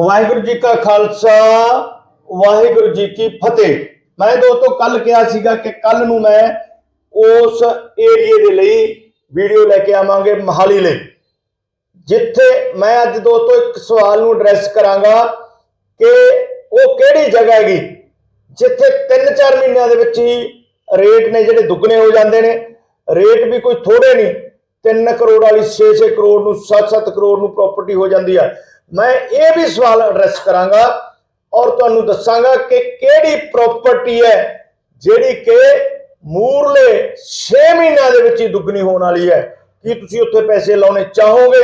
ਵਾਹਿਗੁਰੂ ਜੀ ਕਾ ਖਾਲਸਾ, ਵਾਹਿਗੁਰੂ ਜੀ ਕੀ ਫਤਿਹ। ਮੈਂ ਦੋਸਤੋ ਕੱਲ ਕਿਹਾ ਸੀਗਾ ਕਿ ਕੱਲ ਨੂੰ ਮੈਂ ਉਸ ਏਰੀਏ ਦੇ ਲਈ ਵੀਡੀਓ ਲੈ ਕੇ ਆਵਾਂਗੇ ਮਹਾਲੀ ਲਈ। ਜਿੱਥੇ ਮੈਂ ਅੱਜ ਦੋਸਤੋ ਇੱਕ ਸਵਾਲ ਨੂੰ ਐਡਰੈਸ ਕਰਾਂਗਾ ਕਿ ਉਹ ਕਿਹੜੀ ਜਗ੍ਹਾ ਹੈਗੀ, ਜਿੱਥੇ 3-4 ਮਹੀਨਿਆਂ ਦੇ ਵਿੱਚ ਹੀ ਰੇਟ ਨੇ ਜਿਹੜੇ ਦੁੱਗਣੇ ਹੋ ਜਾਂਦੇ ਨੇ। ਰੇਟ ਵੀ ਕੋਈ ਥੋੜੇ ਨਹੀਂ 3 ਕਰੋੜ ਵਾਲੀ 6-6 ਕਰੋੜ ਨੂੰ 7-7 ਕਰੋੜ ਨੂੰ ਪ੍ਰਾਪਰਟੀ ਹੋ ਜਾਂਦੀ ਹੈ ਮੈਂ ਇਹ ਵੀ ਸਵਾਲ ਐਡਰੈਸ ਕਰਾਂਗਾ ਔਰ ਤੁਹਾਨੂੰ ਦੱਸਾਂਗਾ ਕਿ ਕਿਹੜੀ ਪ੍ਰਾਪਰਟੀ ਹੈ ਜਿਹੜੀ ਕਿ ਮੂਰਲੇ 6 ਮਹੀਨਿਆਂ ਦੇ ਵਿੱਚ ਹੀ ਦੁੱਗਣੀ ਹੋਣ ਵਾਲੀ ਹੈ। ਕੀ ਤੁਸੀਂ ਉੱਥੇ ਪੈਸੇ ਲਾਉਣੇ ਚਾਹੋਗੇ?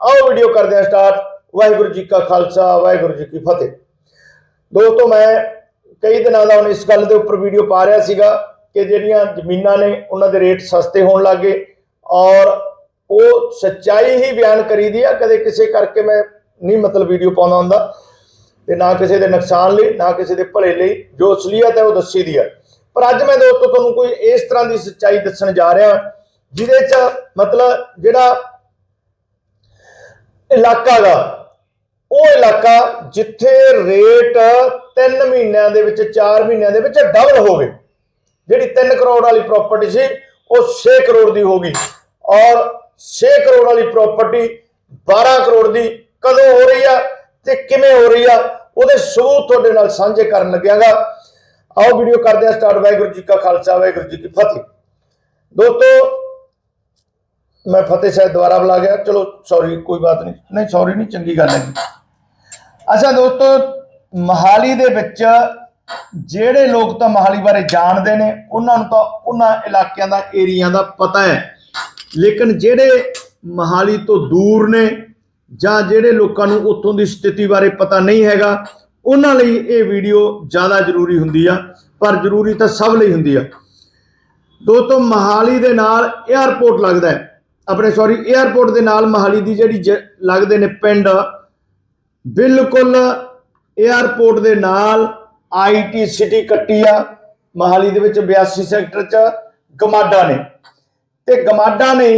ਆਓ ਵੀਡੀਓ ਕਰਦੇ ਹਾਂ ਸਟਾਰਟ ਵਾਹਿਗੁਰੂ ਜੀ ਕਾ ਖਾਲਸਾ, ਵਾਹਿਗੁਰੂ ਜੀ ਕੀ ਫਤਿਹ। ਦੋਸਤੋ, ਮੈਂ ਕਈ ਦਿਨਾਂ ਦਾ ਹੁਣ ਇਸ ਗੱਲ ਦੇ ਉੱਪਰ ਵੀਡੀਓ ਪਾ ਰਿਹਾ ਸੀਗਾ ਕਿ ਜਿਹੜੀਆਂ ਜ਼ਮੀਨਾਂ ਨੇ ਉਹਨਾਂ ਦੇ ਰੇਟ ਸਸਤੇ ਹੋਣ ਲੱਗੇ ਔਰ ਉਹ ਸੱਚਾਈ ਹੀ ਬਿਆਨ ਕਰੀ ਦੀ ਆ। ਕਦੇ ਕਿਸੇ ਕਰਕੇ ਮੈਂ ਨਹੀਂ ਮਤਲਬ ਵੀਡੀਓ ਪਾਉਂਦਾ ਹੁੰਦਾ ਤੇ ਨਾ ਕਿਸੇ ਦੇ ਨੁਕਸਾਨ ਲਈ, ਨਾ ਕਿਸੇ ਦੇ ਭਲੇ ਲਈ, ਜੋ ਅਸਲੀਅਤ ਹੈ ਉਹ ਦੱਸੀ ਦੀ ਹੈ। ਪਰ ਅੱਜ ਮੈਂ ਦੋਸਤੋ ਤੁਹਾਨੂੰ ਕੋਈ ਇਸ ਤਰ੍ਹਾਂ ਦੀ ਸੱਚਾਈ ਦੱਸਣ ਜਾ ਰਿਹਾ, ਜਿਹਦੇ ਚ ਮਤਲਬ ਜਿਹੜਾ ਇਲਾਕਾ ਦਾ ਉਹ ਇਲਾਕਾ ਜਿੱਥੇ ਰੇਟ 3 ਮਹੀਨਿਆਂ ਦੇ ਵਿੱਚ 4 ਮਹੀਨਿਆਂ ਦੇ ਵਿੱਚ ਡਬਲ ਹੋ ਗਏ ਜਿਹੜੀ 3 ਕਰੋੜ ਵਾਲੀ ਪ੍ਰਾਪਰਟੀ ਸੀ, ਉਹ 6 ਕਰੋੜ ਦੀ ਹੋ ਗਈ। ਔਰ 6 ਕਰੋੜ ਵਾਲੀ ਪ੍ਰਾਪਰਟੀ 12 ਕਰੋੜ ਦੀ ਕਦੋਂ ਹੋ ਰਹੀ ਆ ਤੇ ਕਿਵੇਂ ਹੋ ਰਹੀ ਆ, ਉਹਦੇ ਸਬੂਤ ਤੁਹਾਡੇ ਨਾਲ ਸਾਂਝੇ ਕਰਨ ਲੱਗਿਆਗਾ। ਆਓ ਵੀਡੀਓ ਕਰਦੇ ਆ ਸਟਾਰਟ। ਵਾਹਿਗੁਰੂ ਜੀ ਕਾ ਖਾਲਸਾ, ਵਾਹਿਗੁਰੂ ਜੀ ਕੀ ਫਤਿਹ। ਦੋਸਤੋ, ਮੈਂ ਫਤਿਹ ਸਾਹਿਬ ਦੁਆਰਾ ਬੁਲਾ ਗਿਆ। ਚਲੋ ਸੌਰੀ ਕੋਈ ਬਾਤ ਨਹੀਂ। ਨਹੀਂ ਸੌਰੀ ਨਹੀਂ, ਚੰਗੀ ਗੱਲ ਹੈ ਅੱਛਾ, ਦੋਸਤੋ, ਮਹਾਲੀ ਦੇ ਵਿੱਚ ਜਿਹੜੇ ਲੋਕ ਤਾਂ ਮਹਾਲੀ ਬਾਰੇ ਜਾਣਦੇ ਨੇ, ਉਹਨਾਂ ਨੂੰ ਤਾਂ ਉਹਨਾਂ ਇਲਾਕਿਆਂ ਦਾ, ਏਰੀਆ ਦਾ ਪਤਾ ਹੈ। ਲੇਕਿਨ ਜਿਹੜੇ ਮਹਾਲੀ ਤੋਂ ਦੂਰ ਨੇ ਜਾਂ ਜਿਹੜੇ ਲੋਕਾਂ ਨੂੰ ਉੱਥੋਂ ਦੀ ਸਥਿਤੀ ਬਾਰੇ ਪਤਾ ਨਹੀਂ ਹੈਗਾ, ਉਹਨਾਂ ਲਈ ਇਹ ਵੀਡੀਓ ਜ਼ਿਆਦਾ ਜ਼ਰੂਰੀ ਹੁੰਦੀ ਆ, ਪਰ ਜ਼ਰੂਰੀ ਤਾਂ ਸਭ ਲਈ ਹੁੰਦੀ ਆ। ਦੋਸਤੋ, ਮਹਾਲੀ ਦੇ ਨਾਲ 에ਅਰਪੋਰਟ ਲੱਗਦਾ ਆਪਣੇ ਸੌਰੀ 에ਅਰਪੋਰਟ ਦੇ ਨਾਲ ਮਹਾਲੀ ਦੀ ਜਿਹੜੀ ਲੱਗਦੇ ਨੇ ਪਿੰਡ, ਬਿਲਕੁਲ 에ਅਰਪੋਰਟ ਦੇ ਨਾਲ ਆਈਟੀ ਸਿਟੀ ਕੱਟੀ ਆ। ਮਹਾਲੀ ਦੇ ਵਿੱਚ 82 ਸੈਕਟਰ 'ਚ ਗਮਾਡਾ ਨੇ। ਤੇ ਗਮਾਡਾ ਨੇ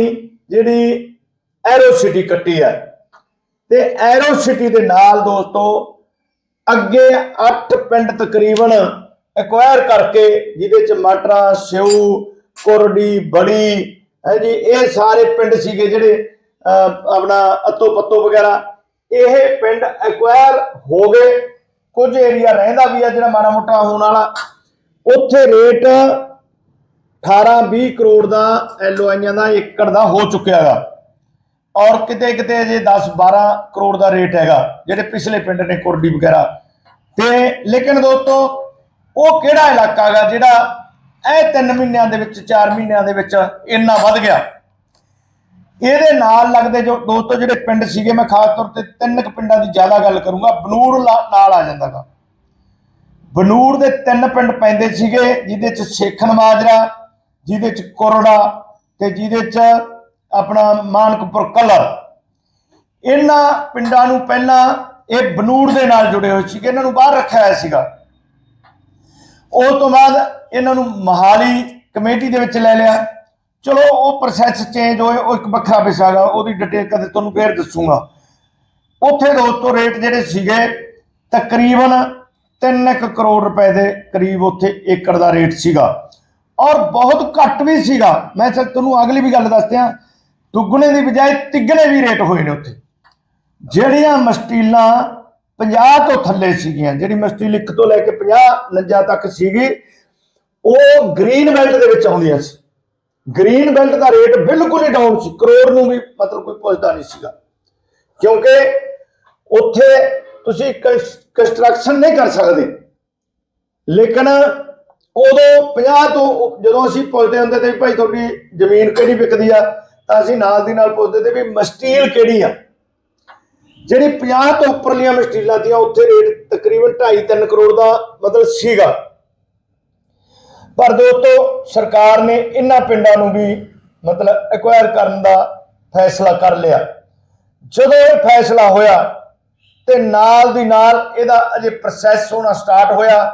ਜਿਹੜੀ ਐਰੋ ਸਿਟੀ ਕੱਟੀ ਆ। ਤੇ ਐਰੋ ਸਿਟੀ ਦੇ ਨਾਲ ਦੋਸਤੋ, ਅੱਗੇ 8 ਪਿੰਡ ਤਕਰੀਬਨ ਐਕਵਾਇਰ ਕਰਕੇ ਜਿਹਦੇ ਚ ਮਟਰਾ, ਸਿਉ ਕੁਰੜੀ ਬੜੀ ਹੈ ਜੀ, ਇਹ ਸਾਰੇ ਪਿੰਡ ਸੀਗੇ ਜਿਹੜੇ ਆਪਣਾ ਅਤੋ ਪੱਤੋ ਵਗੈਰਾ। ਇਹ ਪਿੰਡ ਐਕਵਾਇਰ ਹੋ ਗਏ। ਕੁਝ ਏਰੀਆ ਰਹਿੰਦਾ ਵੀ ਆ ਜਿਹੜਾ ਮਾੜਾ ਮੋਟਾ ਹੋਣ ਵਾਲਾ। ਉੱਥੇ ਰੇਟ 18 20 ਕਰੋੜ ਦਾ ਐਲਓਆਈਆਂ ਦਾ ਏਕੜ ਦਾ ਹੋ ਚੁੱਕਿਆ ਹੈਗਾ ਔਰ ਕਿਤੇ ਕਿਤੇ ਅਜੇ 10 12 ਕਰੋੜ ਦਾ ਰੇਟ ਹੈਗਾ, ਜਿਹੜੇ ਪਿਛਲੇ ਪਿੰਡ ਨੇ ਕੁਰਡੀ ਵਗੈਰਾ। ਤੇ ਲੇਕਿਨ ਦੋਸਤੋ, ਉਹ ਕਿਹੜਾ ਇਲਾਕਾ ਹੈਗਾ ਜਿਹੜਾ ਇਹ 3 ਮਹੀਨਿਆਂ ਦੇ ਵਿੱਚ 4 ਮਹੀਨਿਆਂ ਦੇ ਵਿੱਚ ਇੰਨਾ ਵੱਧ ਗਿਆ? ਇਹਦੇ ਨਾਲ ਲੱਗਦੇ ਜੋ ਦੋਸਤੋ, ਜਿਹੜੇ ਪਿੰਡ ਸੀਗੇ, ਮੈਂ ਖਾਸ ਤੌਰ ਤੇ ਤਿੰਨ ਕੁ ਪਿੰਡਾਂ ਦੀ ਜ਼ਿਆਦਾ ਗੱਲ ਕਰੂੰਗਾ, ਬਨੂੜ ਲਾ- ਨਾਲ ਆ ਜਾਂਦਾਗਾ ਬਨੂੜ ਦੇ ਤਿੰਨ ਪਿੰਡ ਪੈਂਦੇ ਸੀਗੇ, ਜਿਹਦੇ ਚ ਸੇਖਣ ਮਾਜਰਾ, ਜਿਹਦੇ ਚ ਕੁਰੜਾ ਤੇ ਜਿਹਦੇ ਚ ਆਪਣਾ ਮਾਨਕਪੁਰ ਕਲਰ। ਇਹਨਾਂ ਪਿੰਡਾਂ ਨੂੰ ਪਹਿਲਾਂ ਇਹ ਬਨੂੜ ਦੇ ਨਾਲ ਜੁੜੇ ਹੋਏ ਸੀਗੇ, ਇਹਨਾਂ ਨੂੰ ਬਾਹਰ ਰੱਖਿਆ ਹੋਇਆ ਸੀਗਾ। ਉਸ ਤੋਂ ਬਾਅਦ ਇਹਨਾਂ ਨੂੰ ਮਹਾਲੀ ਕਮੇਟੀ ਦੇ ਵਿੱਚ ਲੈ ਲਿਆ। ਚਲੋ, ਉਹ ਪ੍ਰੋਸੈਸ ਚੇਂਜ ਹੋਏ, ਉਹ ਇੱਕ ਵੱਖਰਾ ਵਿਸ਼ਾ ਗਾ ਉਹਦੀ ਡਿਟੇਲ ਕਦੇ ਤੁਹਾਨੂੰ ਫੇਰ ਦੱਸੂਗਾ। ਉੱਥੇ ਦੋਸਤੋ ਰੇਟ ਜਿਹੜੇ ਸੀਗੇ, ਤਕਰੀਬਨ 3 ਕਰੋੜ ਰੁਪਏ ਦੇ ਕਰੀਬ ਉੱਥੇ ਏਕੜ ਦਾ ਰੇਟ ਸੀਗਾ। ਔਰ ਬਹੁਤ ਘੱਟ ਵੀ ਸੀਗਾ। ਮੈਂ ਸਰ ਤੁਹਾਨੂੰ ਅਗਲੀ ਵੀ ਗੱਲ ਦੱਸਦਿਆਂ ਦੁੱਗਣੇ ਦੀ ਬਜਾਏ ਤਿੱਗਣੇ ਵੀ ਰੇਟ ਹੋਏ ਨੇ ਉੱਥੇ। ਜਿਹੜੀਆਂ ਮਸਟੀਲਾਂ 50 ਤੋਂ ਥੱਲੇ ਸੀਗੀਆਂ, ਜਿਹੜੀ ਮਸਟੀਲ 1 ਤੋਂ ਲੈ ਕੇ 50 ਨੰਜਾ ਤੱਕ ਸੀਗੀ, ਉਹ ਗ੍ਰੀਨ ਬੈਲਟ ਦੇ ਵਿੱਚ ਆਉਂਦੀਆਂ ਸੀ। ਗ੍ਰੀਨ ਬੈਲਟ ਦਾ ਰੇਟ ਬਿਲਕੁਲ ਹੀ ਡਾਊਨ ਸੀ। ਕਰੋੜ ਨੂੰ ਵੀ ਮਤਲਬ ਕੋਈ ਪੁੱਛਦਾ ਨਹੀਂ ਸੀਗਾ। ਕਿਉਂਕਿ ਉੱਥੇ ਤੁਸੀਂ ਕੰਸਟਰਕਸ਼ਨ ਨਹੀਂ ਕਰ ਸਕਦੇ। ਲੇਕਿਨ ਉਦੋਂ 50 ਤੋਂ, ਜਦੋਂ ਅਸੀਂ ਪੁੱਛਦੇ ਹੁੰਦੇ ਤੇ ਭਾਈ ਤੁਹਾਡੀ ਜ਼ਮੀਨ ਕਿਹੜੀ ਵਿਕਦੀ ਆ ਤਾਂ ਅਸੀਂ ਨਾਲ ਦੀ ਨਾਲ ਪੁੱਛਦੇ ਤੇ ਵੀ ਮਸਟੀਲ ਕਿਹੜੀ ਆ? ਜਿਹੜੀ 50 ਤੋਂ ਉੱਪਰਲੀਆਂ ਮਸਟੀਲਾਂ ਦੀਆਂ, ਉੱਥੇ ਰੇਟ ਤਕਰੀਬਨ 2.5-3 ਕਰੋੜ ਦਾ ਮਤਲਬ ਸੀਗਾ। ਪਰ ਦੋਸਤੋ, ਸਰਕਾਰ ਨੇ ਇਹਨਾਂ ਪਿੰਡਾਂ ਨੂੰ ਵੀ ਮਤਲਬ ਐਕਵਾਇਰ ਕਰਨ ਦਾ ਫੈਸਲਾ ਕਰ ਲਿਆ। ਜਦੋਂ ਇਹ ਫੈਸਲਾ ਹੋਇਆ ਤੇ ਨਾਲ ਦੀ ਨਾਲ ਇਹਦਾ ਅਜੇ ਪ੍ਰੋਸੈਸ ਹੋਣਾ ਸਟਾਰਟ ਹੋਇਆ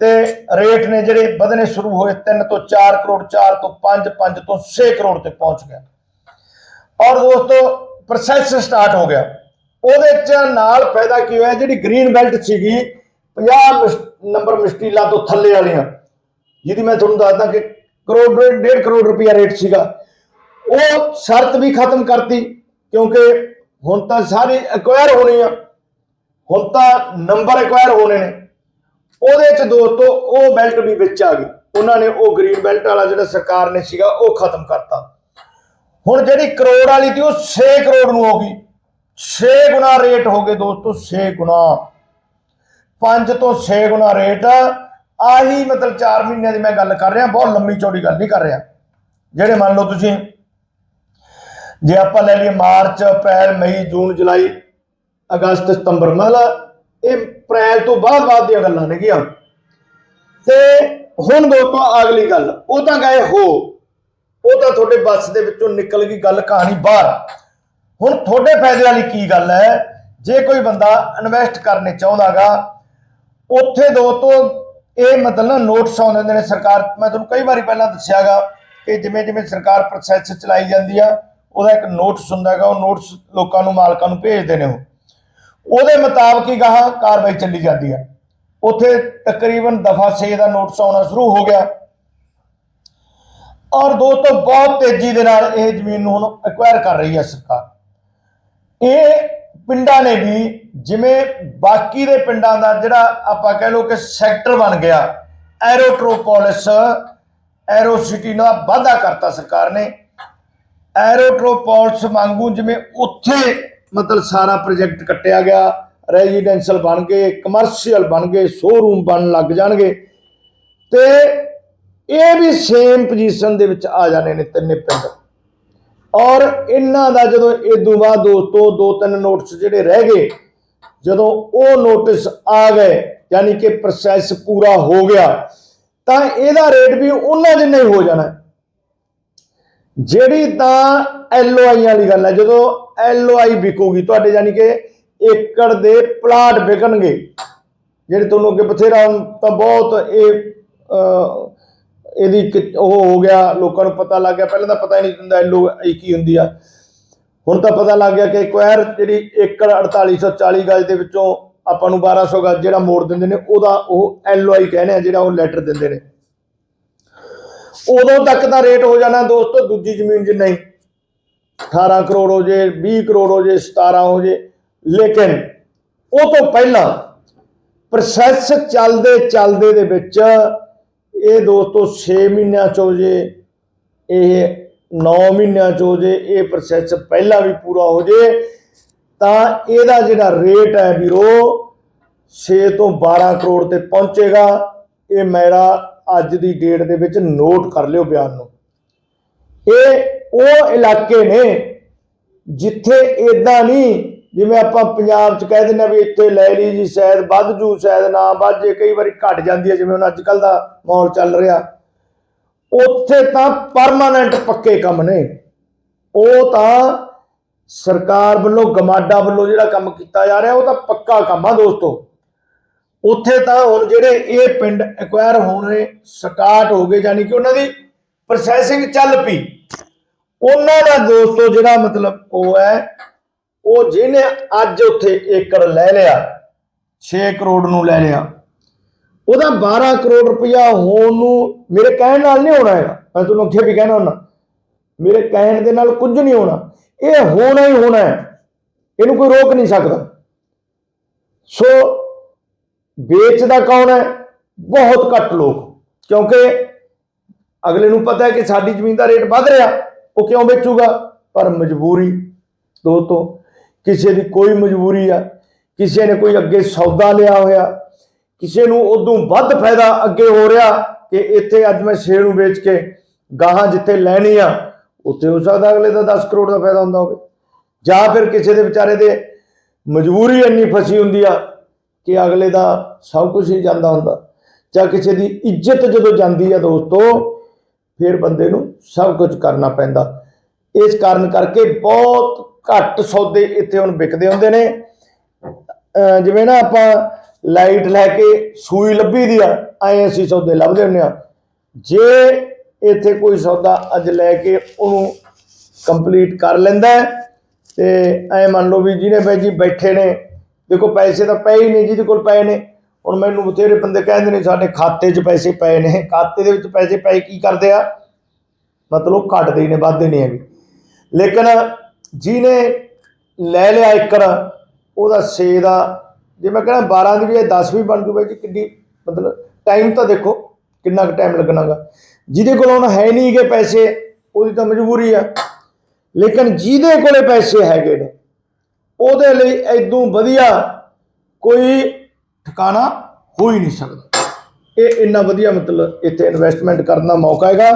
ਤੇ ਰੇਟ ਨੇ ਜਿਹੜੇ ਵਧਣੇ ਸ਼ੁਰੂ ਹੋਏ 3 ਤੋਂ 4 ਕਰੋੜ 4 ਤੋਂ 5 5 ਤੋਂ 6 ਕਰੋੜ ਤੇ ਪਹੁੰਚ ਗਿਆ। ਔਰ ਦੋਸਤੋ ਪ੍ਰੋਸੈਸ ਸਟਾਰਟ ਹੋ ਗਿਆ। ਉਹਦੇ ਚ ਨਾਲ ਫਾਇਦਾ ਕੀ ਹੋਇਆ? ਜਿਹੜੀ ਗ੍ਰੀਨ ਬੈਲਟ ਸੀਗੀ 50 ਮਿਸ- ਨੰਬਰ ਮਿਸਟੀਲਾ ਤੋਂ ਥੱਲੇ ਵਾਲੀਆਂ। ਜਿਹਦੀ ਮੈਂ ਤੁਹਾਨੂੰ ਦੱਸਦਾ ਕਿ ਕਰੋੜ, ਡੇਢ ਕਰੋੜ ਰੁਪਇਆ ਰੇਟ ਸੀਗਾ। ਉਹ ਸ਼ਰਤ ਵੀ ਖਤਮ ਕਰਤੀ, ਕਿਉਂਕਿ ਹੁਣ ਤਾਂ ਸਾਰੀ ਐਕਵਾਇਰ ਹੋਣੀ ਆ। ਹੁਣ ਤਾਂ ਨੰਬਰ ਐਕਵਾਇਰ ਹੋਣੇ ਨੇ। ਉਹਦੇ ਚ ਦੋਸਤੋ, ਉਹ ਬੈਲਟ ਵੀ ਵਿੱਚ ਆ ਗਈ। ਉਹਨਾਂ ਨੇ ਉਹ ਗ੍ਰੀਨ ਬੈਲਟ ਵਾਲਾ ਜਿਹੜਾ ਸਰਕਾਰ ਨੇ ਸੀਗਾ, ਉਹ ਖਤਮ ਕਰਤਾ। ਹੁਣ ਜਿਹੜੀ ਕਰੋੜ ਵਾਲੀ ਸੀ ਉਹ 6 ਕਰੋੜ ਨੂੰ ਹੋ ਗਈ। 6 ਗੁਣਾ ਰੇਟ ਹੋ ਗਏ ਦੋਸਤੋ 6 ਗੁਣਾ। 5 ਤੋਂ 6 ਗੁਣਾ ਰੇਟ। ਆਹੀ ਮਤਲਬ 4 ਮਹੀਨਿਆਂ ਦੀ ਮੈਂ ਗੱਲ ਕਰ ਰਿਹਾ, ਬਹੁਤ ਲੰਮੀ ਚੌੜੀ ਗੱਲ ਨਹੀਂ ਕਰ ਰਿਹਾ। ਜਿਹੜੇ ਮੰਨ ਲਓ ਤੁਸੀਂ, ਜੇ ਆਪਾਂ ਲੈ ਲਈਏ ਮਾਰਚ, ਅਪ੍ਰੈਲ, ਮਈ, ਜੂਨ, ਜੁਲਾਈ, ਅਗਸਤ, ਸਤੰਬਰ ਮਤਲਬ ਇਹ ਅਪ੍ਰੈਲ ਤੋਂ ਬਾਅਦ ਬਾਅਦ ਦੀਆਂ ਗੱਲਾਂ ਨੇਗੀਆਂ। ਤੇ ਹੁਣ ਦੋਸਤੋ, ਅਗਲੀ ਗੱਲ, ਉਹ ਤਾਂ ਗਏ ਹੋ। ਉਹ ਤਾਂ ਤੁਹਾਡੇ ਬੱਸ ਦੇ ਵਿੱਚੋਂ ਨਿਕਲ ਗਈ ਗੱਲ ਕਹਾਣੀ ਬਾਹਰ। ਹੁਣ ਤੁਹਾਡੇ ਫਾਇਦੇ ਵਾਲੀ ਕੀ ਗੱਲ ਹੈ? ਜੇ ਕੋਈ ਬੰਦਾ ਇਨਵੈਸਟ ਕਰਨੇ ਚਾਹੁੰਦਾਗਾ, ਉੱਥੇ ਦੋ ਤੋਂ ਇਹ ਮਤਲਬ ਨਾ ਨੋਟਿਸ ਆਉਂਦੇ ਨੇ ਸਰਕਾਰ, ਮੈਂ ਤੁਹਾਨੂੰ ਕਈ ਵਾਰੀ ਪਹਿਲਾਂ ਦੱਸਿਆਗਾ ਕਿ ਜਿਵੇਂ ਜਿਵੇਂ ਸਰਕਾਰ ਪ੍ਰੋਸੈਸ ਚਲਾਈ ਜਾਂਦੀ ਆ, ਉਹਦਾ ਇੱਕ ਨੋਟਿਸ ਹੁੰਦਾ ਹੈਗਾ ਉਹ ਨੋਟਿਸ ਲੋਕਾਂ ਨੂੰ, ਮਾਲਕਾਂ ਨੂੰ ਭੇਜਦੇ ਨੇ ਉਹ। ਉਹਦੇ ਮੁਤਾਬਕ ਹੀ ਗਾਹ ਕਾਰਵਾਈ ਚੱਲੀ ਜਾਂਦੀ ਆ। ਉੱਥੇ ਤਕਰੀਬਨ ਦਫਾ 6 ਦਾ ਨੋਟਿਸ ਆਉਣਾ ਸ਼ੁਰੂ ਹੋ ਗਿਆ। ਔਰ ਦੋਸਤੋ, ਬਹੁਤ ਤੇਜ਼ੀ ਦੇ ਨਾਲ ਇਹ ਜ਼ਮੀਨ ਨੂੰ ਹੁਣ ਐਕਵਾਇਰ ਕਰ ਰਹੀ ਹੈ ਸਰਕਾਰ। ਇਹ ਪਿੰਡਾਂ ਨੇ ਵੀ, ਜਿਵੇਂ ਬਾਕੀ ਦੇ ਪਿੰਡਾਂ ਦਾ ਜਿਹੜਾ ਆਪਾਂ ਕਹਿ ਲਓ ਕਿ ਸੈਕਟਰ ਬਣ ਗਿਆ ਐਰੋਟ੍ਰੋਪੋਲਿਸ ਐਰੋ ਸਿਟੀ ਨਾਲ ਵਾਅਦਾ ਕਰਤਾ ਸਰਕਾਰ ਨੇ। ਐਰੋਟ੍ਰੋਪੋਲਿਸ ਵਾਂਗੂ ਜਿਵੇਂ ਉੱਥੇ ਮਤਲਬ ਸਾਰਾ ਪ੍ਰੋਜੈਕਟ ਕੱਟਿਆ ਗਿਆ ਰੈਜ਼ੀਡੈਂਸ਼ੀਅਲ ਬਣ ਗਏ ਕਮਰਸ਼ੀਅਲ ਬਣ ਗਏ ਸ਼ੋਰੂਮ ਬਣ ਲੱਗ ਜਾਣਗੇ। ਤੇ ਇਹ ਵੀ ਸੇਮ ਪੋਜੀਸ਼ਨ ਦੇ ਵਿੱਚ ਆ ਜਾਣੇ ਨੇ ਤਿੰਨੇ ਪਿੰਡ। ਔਰ ਇਹਨਾਂ ਦਾ ਜਦੋਂ ਇਦੋਂ ਬਾਅਦ ਦੋਸਤੋ ਦੋ ਤਿੰਨ ਨੋਟਿਸ ਜਿਹੜੇ ਰਹਿ ਗਏ, ਜਦੋਂ ਉਹ ਨੋਟਿਸ ਆ ਗਏ, ਯਾਨੀ ਕਿ ਪ੍ਰੋਸੈਸ ਪੂਰਾ ਹੋ ਗਿਆ, ਤਾਂ ਇਹਦਾ ਰੇਟ ਵੀ ਉਹਨਾਂ ਜਿੰਨਾ ਹੀ ਹੋ ਜਾਣਾ। ਜਿਹੜੀ ਤਾਂ ਐਲਓਆਈ ਵਾਲੀ ਗੱਲ ਹੈ, ਜਦੋਂ ਐਲਓਆਈ ਵਿਕੂਗੀ, ਤੁਹਾਡੇ ਯਾਨੀ ਕਿ ਏਕੜ ਦੇ ਪਲਾਟ ਵਿਕਣਗੇ। ਜਿਹੜੇ ਤੁਹਾਨੂੰ ਅੱਗੇ ਬਥੇਰਾ ਤਾਂ ਬਹੁਤ ਇਹ ਇਹਦੀ ਕਿ- ਉਹ ਹੋ ਗਿਆ, ਲੋਕਾਂ ਨੂੰ ਪਤਾ ਲੱਗ ਗਿਆ। ਪਹਿਲਾਂ ਤਾਂ ਪਤਾ ਹੀ ਨਹੀਂ ਹੁੰਦਾ ਐਲਓਆਈ ਕੀ ਹੁੰਦੀ ਆ। ਹੁਣ ਤਾਂ ਪਤਾ ਲੱਗ ਗਿਆ ਕਿ ਐਕਵਾਇਰ ਜਿਹੜੀ ਏਕੜ 4840 ਗਜ ਦੇ ਵਿੱਚੋਂ ਆਪਾਂ ਨੂੰ 1200 ਗਜ ਜਿਹੜਾ ਮੋੜ ਦਿੰਦੇ ਨੇ, ਉਹਦਾ ਉਹ ਐਲਓਆਈ ਕਹਿੰਦੇ ਆ, ਜਿਹੜਾ ਉਹ ਲੈਟਰ ਦਿੰਦੇ ਨੇ। ਉਦੋਂ ਤੱਕ ਦਾ ਰੇਟ ਹੋ ਜਾਣਾ ਦੋਸਤੋ, ਦੂਜੀ ਜ਼ਮੀਨ ਜਿੰਨਾ ਹੀ 18 ਕਰੋੜ ਹੋ ਜੇ 20 ਕਰੋੜ ਹੋ ਜੇ 17 ਹੋ ਜੇ। ਲੇਕਿਨ ਉਹ ਤੋਂ ਪਹਿਲਾਂ ਪ੍ਰੋਸੈਸ ਚੱਲਦੇ ਚੱਲਦੇ ਦੇ ਵਿੱਚ ਇਹ ਦੋਸਤੋ 6 ਮਹੀਨਿਆਂ ਚ ਹੋ ਜੇ, ਇਹ 9 ਮਹੀਨਿਆਂ ਚ ਹੋ ਜੇ ਇਹ ਪ੍ਰੋਸੈਸ ਪਹਿਲਾਂ ਵੀ ਪੂਰਾ ਹੋ ਜੇ, ਤਾਂ ਇਹਦਾ ਜਿਹੜਾ ਰੇਟ ਹੈ ਵੀਰੋ 6 ਤੋਂ 12 ਕਰੋੜ ਤੇ ਪਹੁੰਚੇਗਾ। ਇਹ ਮੇਰਾ ਅੱਜ ਦੀ ਡੇਟ ਦੇ ਵਿੱਚ ਨੋਟ ਕਰ ਲਿਓ ਬਿਆਨ ਨੂੰ। ਇਹ ਉਹ ਇਲਾਕੇ ਨੇ ਜਿੱਥੇ ਇਦਾਂ ਨਹੀਂ ਜਿਵੇਂ ਆਪਾਂ ਪੰਜਾਬ 'ਚ ਕਹਿ ਦਿੰਦੇ ਆ ਵੀ ਇੱਥੇ ਲੈ ਲਈ ਜੀ ਸ਼ਾਇਦ ਵੱਧ ਜੂ ਸ਼ਾਇਦ ਨਾ, ਵੱਧ ਜੇ ਕਈ ਵਾਰੀ ਘਟ ਜਾਂਦੀ ਹੈ, ਜਿਵੇਂ ਹੁਣ ਅੱਜ ਕੱਲ ਦਾ ਮਾਹੌਲ ਚੱਲ ਰਿਹਾ। ਉੱਥੇ ਤਾਂ ਪਰਮਾਨੈਂਟ ਪੱਕੇ ਕੰਮ ਨੇ। ਉਹ ਤਾਂ ਸਰਕਾਰ ਵੱਲੋਂ, ਗਮਾਡਾ ਵੱਲੋਂ ਜਿਹੜਾ ਕੰਮ ਕੀਤਾ ਜਾ ਰਿਹਾ, ਉਹ ਤਾਂ ਪੱਕਾ ਕੰਮ ਆ ਦੋਸਤੋ। ਉੱਥੇ ਤਾਂ ਹੁਣ ਜਿਹੜੇ ਇਹ ਪਿੰਡ ਐਕਵਾਇਰ ਹੋਣੇ ਸਟਾਰਟ ਹੋ ਗਏ ਯਾਨੀ ਕਿ ਉਹਨਾਂ ਦੀ ਪ੍ਰੋਸੈਸਿੰਗ ਚੱਲ ਪਈ। ਉਹਨਾਂ ਦਾ ਦੋਸਤੋ ਜਿਹੜਾ ਮਤਲਬ ਉਹ ਹੈ ਉਹ ਜਿਹਨੇ ਅੱਜ ਉੱਥੇ ਏਕੜ ਲੈ ਲਿਆ 6 ਕਰੋੜ ਨੂੰ ਲੈ ਲਿਆ। ਉਹਦਾ 12 ਕਰੋੜ ਰੁਪਇਆ ਹੋਣ ਨੂੰ ਮੇਰੇ ਕਹਿਣ ਨਾਲ ਨਹੀਂ ਹੋਣਾ ਹੈਗਾ। ਮੈਂ ਤੁਹਾਨੂੰ ਅੱਗੇ ਵੀ ਕਹਿਣਾ ਹੁੰਦਾ, ਮੇਰੇ ਕਹਿਣ ਦੇ ਨਾਲ ਕੁਝ ਨਹੀਂ ਹੋਣਾ। ਇਹ ਹੋਣਾ ਹੀ ਹੋਣਾ ਹੈ। ਇਹਨੂੰ ਕੋਈ ਰੋਕ ਨਹੀਂ ਸਕਦਾ। ਸੋ ਵੇਚਦਾ ਕੌਣ ਹੈ? ਬਹੁਤ ਘੱਟ ਲੋਕ। ਕਿਉਂਕਿ ਅਗਲੇ ਨੂੰ ਪਤਾ ਹੈ ਕਿ ਸਾਡੀ ਜ਼ਮੀਨ ਦਾ ਰੇਟ ਵੱਧ ਰਿਹਾ, ਉਹ ਕਿਉਂ ਵੇਚੂਗਾ? ਪਰ ਮਜਬੂਰੀ ਦੋਸਤੋ ਕਿਸੇ ਦੀ ਕੋਈ ਮਜਬੂਰੀ ਆ, ਕਿਸੇ ਨੇ ਕੋਈ ਅੱਗੇ ਸੌਦਾ ਲਿਆ ਹੋਇਆ, ਕਿਸੇ ਨੂੰ ਉਦੋਂ ਵੱਧ ਫਾਇਦਾ ਅੱਗੇ ਹੋ ਰਿਹਾ ਕਿ ਇੱਥੇ ਅੱਜ ਮੈਂ ਸ਼ੇਅਰ ਨੂੰ ਵੇਚ ਕੇ ਗਾਹਾਂ ਜਿੱਥੇ ਲੈਣੀ ਆ, ਉੱਥੇ ਹੋ ਸਕਦਾ ਅਗਲੇ ਦਾ 10 ਕਰੋੜ ਦਾ ਫਾਇਦਾ ਹੁੰਦਾ ਹੋਵੇ। ਜਾਂ ਫਿਰ ਕਿਸੇ ਦੇ ਵਿਚਾਰੇ ਦੇ ਮਜਬੂਰੀ ਇੰਨੀ ਫਸੀ ਹੁੰਦੀ ਆ ਕਿ ਅਗਲੇ ਦਾ ਸਭ ਕੁਝ ਹੀ ਜਾਂਦਾ ਹੁੰਦਾ, ਜਾਂ ਕਿਸੇ ਦੀ ਇੱਜ਼ਤ ਜਦੋਂ ਜਾਂਦੀ ਆ ਦੋਸਤੋ, ਫਿਰ ਬੰਦੇ ਨੂੰ ਸਭ ਕੁਝ ਕਰਨਾ ਪੈਂਦਾ। ਇਸ ਕਾਰਨ ਕਰਕੇ ਬਹੁਤ ਘੱਟ ਸੌਦੇ ਇੱਥੇ ਹੁਣ ਵਿਕਦੇ ਹੁੰਦੇ ਨੇ। ਜਿਵੇਂ ਨਾ ਆਪਾਂ ਲਾਈਟ ਲੈ ਕੇ ਸੂਈ ਲੱਭੀ ਦੀ ਆ ਐ ਅਸੀਂ ਸੌਦੇ ਲੱਭਦੇ ਹੁੰਦੇ ਆ। ਜੇ ਇੱਥੇ ਕੋਈ ਸੌਦਾ ਅੱਜ ਲੈ ਕੇ ਉਹਨੂੰ ਕੰਪਲੀਟ ਕਰ ਲੈਂਦਾ ਹੈ, ਤੇ ਐ ਮੰਨ ਲਓ ਵੀ ਜਿਹਨੇ ਬਾਈ ਜੀ ਬੈਠੇ ਨੇ ਦੇਖੋ ਪੈਸੇ ਤਾਂ ਪਏ ਹੀ ਨਹੀਂ ਜਿਹਦੇ ਕੋਲ ਪਏ ਨੇ। ਹੁਣ ਮੈਨੂੰ ਬਥੇਰੇ ਬੰਦੇ ਕਹਿੰਦੇ ਨੇ ਸਾਡੇ ਖਾਤੇ 'ਚ ਪੈਸੇ ਪਏ ਨੇ ਖਾਤੇ ਦੇ ਵਿੱਚ ਪੈਸੇ ਪਏ ਕੀ ਕਰਦੇ ਆ? ਮਤਲਬ ਘਟਦੇ ਹੀ ਨੇ ਵੱਧਦੇ ਨਹੀਂ ਹੈਗੇ। ਲੇਕਿਨ ਜਿਹਨੇ ਲੈ ਲਿਆ ਏਕੜ ਉਹਦਾ 6 ਦਾ, ਜੇ ਮੈਂ ਕਹਿੰਦਾ 12 ਦੀ ਵੀ 10 ਵੀ ਬਣ ਜੂਗਾ ਜੀ, ਕਿੰਨੀ ਮਤਲਬ ਟਾਈਮ ਤਾਂ ਦੇਖੋ ਕਿੰਨਾ ਕੁ ਟਾਈਮ ਲੱਗਣਾਗਾ। ਜਿਹਦੇ ਕੋਲ ਹੁਣ ਹੈ ਨਹੀਂ ਗੇ ਪੈਸੇ, ਉਹਦੀ ਤਾਂ ਮਜਬੂਰੀ ਆ। ਲੇਕਿਨ ਜਿਹਦੇ ਕੋਲੇ ਪੈਸੇ ਹੈਗੇ ਨੇ, ਉਹਦੇ ਲਈ ਐਦੋਂ ਵਧੀਆ ਕੋਈ ਠਿਕਾਣਾ ਹੋ ਹੀ ਨਹੀਂ ਸਕਦਾ। ਇਹ ਇੰਨਾ ਵਧੀਆ ਮਤਲਬ ਇੱਥੇ ਇਨਵੈਸਟਮੈਂਟ ਕਰਨ ਦਾ ਮੌਕਾ ਹੈਗਾ।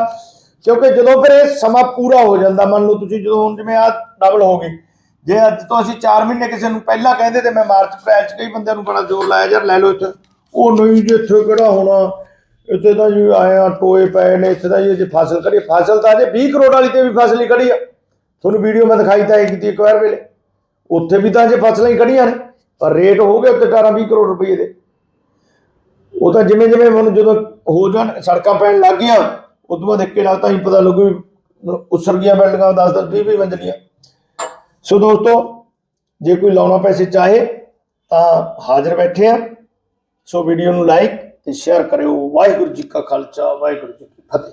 ਕਿਉਂਕਿ ਜਦੋਂ ਫਿਰ ਇਹ ਸਮਾਂ ਪੂਰਾ ਹੋ ਜਾਂਦਾ, ਮੰਨ ਲਓ ਤੁਸੀਂ ਜਦੋਂ ਹੁਣ ਜਿਵੇਂ ਆ ਡਬਲ ਹੋ ਗਏ ਜੇ ਅੱਜ ਤੋਂ ਅਸੀਂ 4 ਮਹੀਨੇ ਕਿਸੇ ਨੂੰ ਪਹਿਲਾਂ ਕਹਿੰਦੇ ਤੇ ਮੈਂ ਮਾਰਚ, ਅਪ੍ਰੈਲ ਚ ਕਈ ਬੰਦਿਆਂ ਨੂੰ ਬੜਾ ਜ਼ੋਰ ਲਾਇਆ, ਯਾਰ ਲੈ ਲਓ ਇੱਥੇ। ਉਹ ਨਹੀਂ ਜੇ, ਇੱਥੇ ਕਿਹੜਾ ਹੋਣਾ? ਇੱਥੇ ਤਾਂ ਜੀ ਆਇਆ ਟੋਏ ਪਏ ਨੇ, ਇੱਥੇ ਤਾਂ ਜੀ ਜੇ ਫਸਲ ਕਰੀ ਫਸਲ ਤਾਂ ਜੇ 20 ਕਰੋੜ ਵਾਲੀ ਤੇ ਵੀ ਫਸਲ ਹੀ ਖੜੀ ਆ। ਤੁਹਾਨੂੰ ਵੀਡੀਓ ਮੈਂ ਦਿਖਾਈ ਤਾਂ ਇਹ ਕੀਤੀ ਇੱਕ ਵਾਰ ਵੇਲੇ। ਉੱਥੇ ਵੀ ਤਾਂ ਜੇ ਫਸਲਾਂ ਹੀ ਖੜੀਆਂ ਨੇ, ਪਰ ਰੇਟ ਹੋ ਗਏ ਉੱਤੇ 18 20 ਕਰੋੜ ਰੁਪਏ ਦੇ। ਉਹ ਤਾਂ ਜਿਵੇਂ ਜਿਵੇਂ ਹੁਣ ਜਦੋਂ ਹੋ ਜਾਣ, ਸੜਕਾਂ ਪੈਣ ਲੱਗ ਗਈਆਂ ਉਦੋਂ ਬਾਅਦ ਇੱਕੇ ਲੱਗਦਾ ਹੀ ਪਤਾ ਲੱਗੂ ਵੀ ਉਸਰ ਗਿਆ ਬਿਲਡਿੰਗਾਂ 10 10 20 20 ਮੰਜ਼ਲੀਆਂ ਸੋ ਦੋਸਤੋ, ਜੇ ਕੋਈ ਲਾਉਣਾ ਪੈਸੇ ਚਾਹੇ, ਤਾਂ ਹਾਜ਼ਰ ਬੈਠੇ ਆ। ਸੋ ਵੀਡੀਓ ਨੂੰ ਲਾਈਕ ਤੇ ਸ਼ੇਅਰ ਕਰਿਓ। ਵਾਹਿਗੁਰੂ ਜੀ ਕਾ ਖਾਲਸਾ, ਵਾਹਿਗੁਰੂ ਜੀ ਕੀ ਫਤਿਹ।